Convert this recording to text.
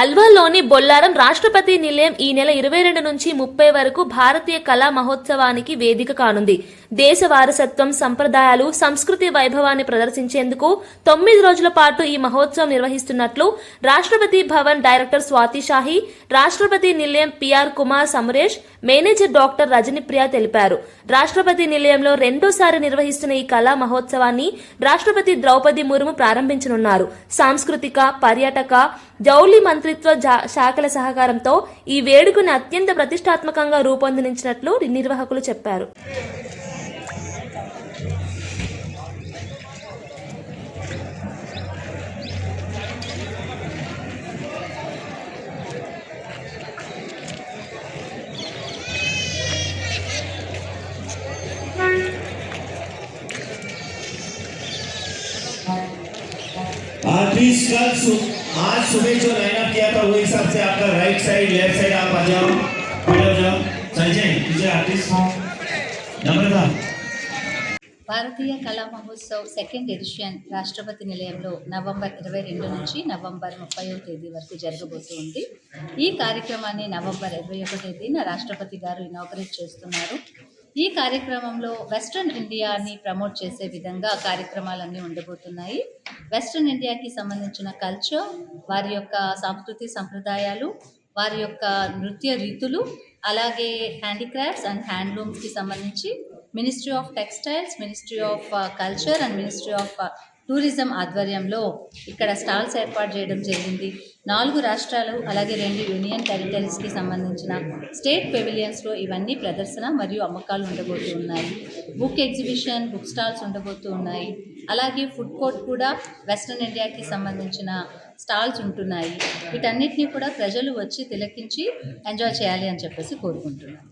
అల్వాలోని బొల్లారం రాష్ట్రపతి నిలయం ఈ నెల ఇరవై రెండు నుంచి ముప్పై వరకు భారతీయ కళా మహోత్సవానికి వేదిక కానుంది. దేశ వారసత్వం సంప్రదాయాలు సంస్కృతి వైభవాన్ని ప్రదర్శించేందుకు తొమ్మిది రోజుల పాటు ఈ మహోత్సవం నిర్వహిస్తున్నట్లు Rashtrapati Bhavan director Swathi Shahi Rashtrapati Nilayam PR Kumar Samaresh manager doctor Rajanipriya తెలిపారు. రాష్ట్రపతి నిలయంలో రెండోసారి నిర్వహిస్తున్న ఈ కళా మహోత్సవాన్ని రాష్ట్రపతి ద్రౌపది ముర్ము ప్రారంభించనున్నారు. సాంస్కృతిక పర్యాటక జౌళి మంత్రి మంత్రిత్వ శాఖల సహకారంతో ఈ వేడుకను అత్యంత ప్రతిష్టాత్మకంగా రూపొందించినట్లు నిర్వాహకులు చెప్పారు. Peace, God, so... आज सुबह जो लाइनअप किया था वो हिसाब से आपका राइट साइड लेफ्ट साइड आप आ जाओ फिर जाओ संजय तुझे आर्टिस्ट नंबर था భారతీయ కళా మహోత్సవ్ సెకండ్ ఎడిషన్ రాష్ట్రపతి నిలయంలో నవంబర్ ఇరవై రెండు నుంచి నవంబర్ ముప్పైవ తేదీ వరకు జరగబోతూ ఉంది ఈ కార్యక్రమాన్ని నవంబర్ ఇరవై ఒకటో తేదీన రాష్ట్రపతి గారు ఇనాగరేట్ చేస్తున్నారు ఈ కార్యక్రమంలో వెస్ట్రన్ ఇండియాని ప్రమోట్ చేసే విధంగా కార్యక్రమాలన్నీ ఉండబోతున్నాయి. వెస్ట్రన్ ఇండియాకి సంబంధించిన కల్చర్ వారి యొక్క సంస్కృతి సంప్రదాయాలు వారి యొక్క నృత్య రీతులు అలాగే హ్యాండీక్రాఫ్ట్స్ అండ్ హ్యాండ్లూమ్స్కి సంబంధించి ministry of textiles ministry of culture and ministry of tourism ఆధ్వర్యంలో ఇక్కడ స్టాల్స్ ఏర్పాటు చేయడం జరిగింది. నాలుగు రాష్ట్రాలు అలాగే రెండు యూనియన్ టెరిటరీస్కి సంబంధించిన స్టేట్ పెవిలియన్స్లో ఇవన్నీ ప్రదర్శన మరియు అమ్మకాలు ఉండబోతూ ఉన్నాయి. బుక్ ఎగ్జిబిషన్ బుక్ స్టాల్స్ ఉండబోతూ ఉన్నాయి. అలాగే ఫుడ్ కోర్ట్ కూడా వెస్ట్రన్ ఇండియాకి సంబంధించిన స్టాల్స్ ఉంటున్నాయి. వీటన్నిటిని కూడా ప్రజలు వచ్చి తిలకించి ఎంజాయ్ చేయాలి అని చెప్పేసి కోరుకుంటున్నాను.